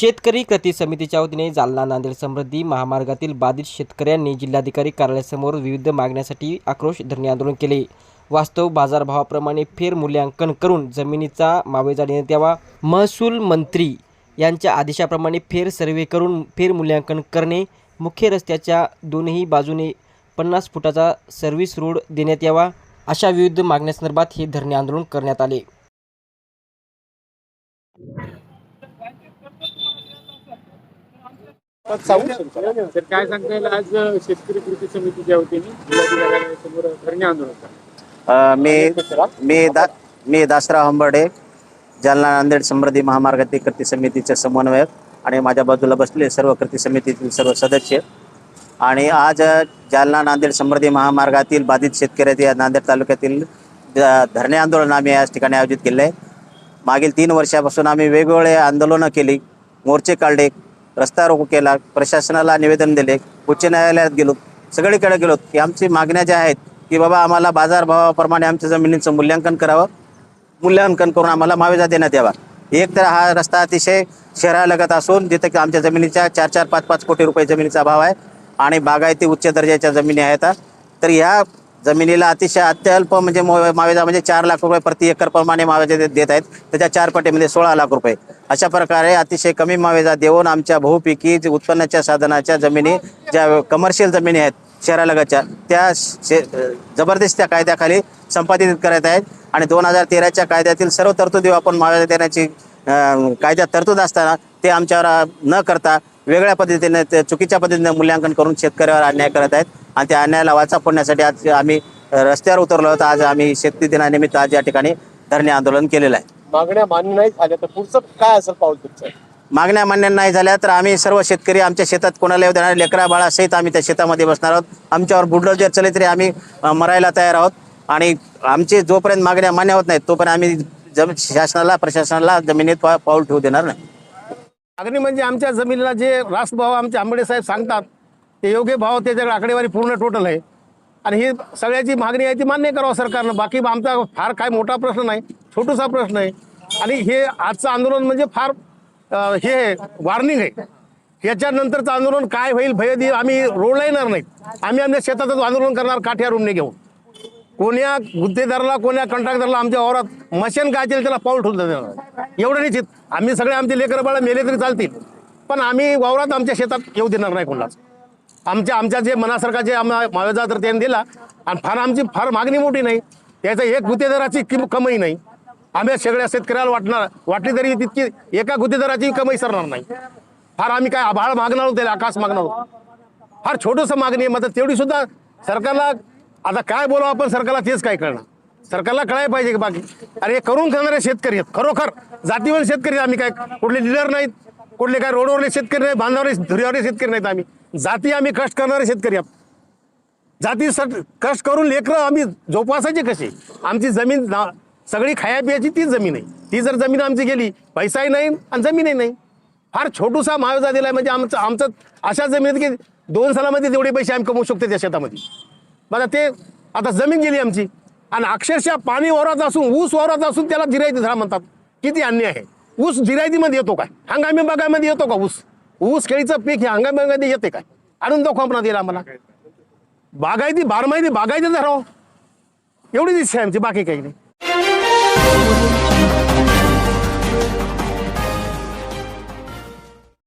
शेतकरी कृती समितीच्या वतीने जालना नांदेड समृद्धी महामार्गातील बाधित शेतकऱ्यांनी जिल्हाधिकारी कार्यालयासमोर विविध मागण्यासाठी आक्रोश धरणे आंदोलन केले. वास्तव बाजारभावाप्रमाणे फेर मूल्यांकन करून जमिनीचा मावेजा देण्यात यावा. महसूल मंत्री यांच्या आदेशाप्रमाणे फेर सर्वे करून फेर मूल्यांकन करणे. मुख्य रस्त्याच्या दोन्ही बाजूने पन्नास फुटाचा सर्व्हिस रोड देण्यात यावा. अशा विविध मागण्यासंदर्भात हे धरणे आंदोलन करण्यात आले. तर काय सांगता येईल आज शेतकरी कृती समितीच्या वतीने जिल्हाधिकाऱ्यांसमोर धरणे आंदोलन मी मी दा मी दासराव हंबर्डे जालना नांदेड समृद्धी महामार्गातील कृती समितीचे समन्वयक आणि माझ्या बाजूला बसलेले सर्व कृती समितीतील सर्व सदस्य. आणि आज जालना नांदेड समृद्धी महामार्गातील बाधित शेतकऱ्याचे या नांदेड तालुक्यातील धरणे आंदोलन आम्ही याच ठिकाणी आयोजित केले आहे मागील तीन वर्षापासून आम्ही वेगवेगळे आंदोलनं केली. मोर्चे काढले रस्ता रोको केला प्रशासनाला निवेदन दिले उच्च न्यायालयात गेलो सगळीकडे गेलो की आमची मागण्या ज्या आहेत की बाबा आम्हाला बाजारभावाप्रमाणे आमच्या जमिनीचं मूल्यांकन करावं मूल्यांकन करून आम्हाला मावेजा देण्यात यावा. एक तर हा रस्ता अतिशय शहरालगत असून जिथे की आमच्या जमिनीच्या चार चार पाच पाच कोटी रुपये जमिनीचा भाव आहे आणि बागायती उच्च दर्जाच्या जमिनी आहेत तर ह्या जमिनीला अतिशय अत्यल्प म्हणजे मावेजा म्हणजे चार लाख रुपये प्रति एकरप्रमाणे मावेजा देत आहेत. त्याच्या चार पटीमध्ये सोळा लाख रुपये. अशा प्रकारे अतिशय कमी मावेजा देऊन आमच्या बहुपिकी जे उत्पन्नाच्या साधनाच्या जमिनी ज्या कमर्शियल जमिनी आहेत शहरालगतच्या त्या शे जबरदस्त त्या कायद्याखाली संपादित करत आहेत. आणि दोन हजार तेराच्या कायद्यातील सर्व तरतुदी आपण मावेजा देण्याची कायद्यात तरतूद असताना ते आमच्यावर न करता वेगळ्या पद्धतीने ते चुकीच्या पद्धतीने मूल्यांकन करून शेतकऱ्यावर अन्याय करत आहेत. आणि त्या अन्यायाला वाचा फोडण्यासाठी आज आम्ही रस्त्यावर उतरलो होतो. आज आम्ही शेतकरी दिनानिमित्त आज या ठिकाणी धरणे आंदोलन केलेलं आहे. मागण्या मान्य नाही झाल्या तर पुढचं काय असेल पाऊल तुमचं? मागण्या मान्य नाही झाल्या तर आम्ही सर्व शेतकरी आमच्या शेतात कोणाला येऊ देणार? लेकरा बाळासहित आम्ही त्या शेतामध्ये बसणार आहोत. आमच्यावर बुलडोजर चले तरी आम्ही अं, मरायला तयार आहोत. आणि आमची जोपर्यंत मागण्या मान्य होत नाहीत तोपर्यंत आम्ही जम शासनाला प्रशासनाला जमिनीत पा- पाऊल ठेवू देणार नाही. मागणी म्हणजे आमच्या जमिनीला जे रास्त भाव आमचे आंबेडे साहेब सांगतात ते योग्य भाव त्याच्याकडे आकडेवारी पूर्ण टोटल आहे. आणि ही सगळ्याची मागणी आहे ती मान्य करावं सरकारनं. बाकी आमचा फार काय मोठा प्रश्न नाही छोटूसा प्रश्न आहे. आणि हे आजचं आंदोलन म्हणजे फार हे वॉर्निंग आहे. याच्यानंतरचं आंदोलन काय होईल भयदी आम्ही रोडला येणार नाही. आम्ही आमच्या शेतातच आंदोलन करणार काठ्या रूमने घेऊन. कोण्या गुत्तेदाराला कोण्या कंट्रॅक्टरला आमच्या वावरात मशीन काय असेल त्याला पाऊल ठेवून देणार एवढं निश्चित. आम्ही सगळे आमचे लेकरं बाळा मेले तरी चालतील. पण आम्ही वावरात आमच्या शेतात येऊ देणार नाही कोणालाच आमच्या आमच्या जे मनासारखा जे आम्हाला मावेजा तर त्यांनी दिला आणि फार आमची फार मागणी मोठी नाही. त्याचं एक गुत्तेदाराची किम कमाई नाही. आम्ही सगळ्या शेतकऱ्याला वाटणार वाटली तरी तितकी एका गुत्तेदाराची कमाई सरणार नाही. फार आम्ही काय आभाळ मागणार होतो त्याला आकाश मागणार होतो फार छोटंसं मागणी आहे मग तेवढी सुद्धा सरकारला आता काय बोलावं आपण सरकारला तेच काय कळणार. सरकारला कळायला पाहिजे की बाकी. अरे हे करून खाणारे शेतकरी आहेत खरोखर. जातीवर शेतकरी आम्ही काय कुठले लिडर नाहीत. कुठले काय रोडवरले शेतकरी नाही बांधावरले धुऱ्यावरले शेतकरी नाहीत आम्ही. जाती आम्ही कष्ट करणारे शेतकरी आहोत जाती सट कष्ट करून लेकरं आम्ही जोपासायचे कशी आमची जमीन ना- सगळी खाया पियाची तीच जमीन आहे. ती जर जमीन आमची गेली पैसाही नाही आणि जमीनही नाही. फार छोटूसा मावेजा दिला म्हणजे आमचं आमचं अशा जमिनीत की दोन सालामध्ये तेवढे पैसे आम्ही कमवू शकतो त्या शेतामध्ये. बघा ते आता जमीन गेली आमची. आणि अक्षरशः पाणी वावरात असून ऊस वावरात असून त्याला जिरायती धरा म्हणतात. किती अन्याय आहे. ऊस जिरायतीमध्ये येतो काय? हंगामी बागामध्ये येतो का ऊस? ऊस केळीचं पीक हे हंगामी येते काय? आणून दाखवा म्हणा दिला आम्हाला बागायती बारमाहिती बागायती धराव. एवढीच इच्छा आहे आमची बाकी काही नाही.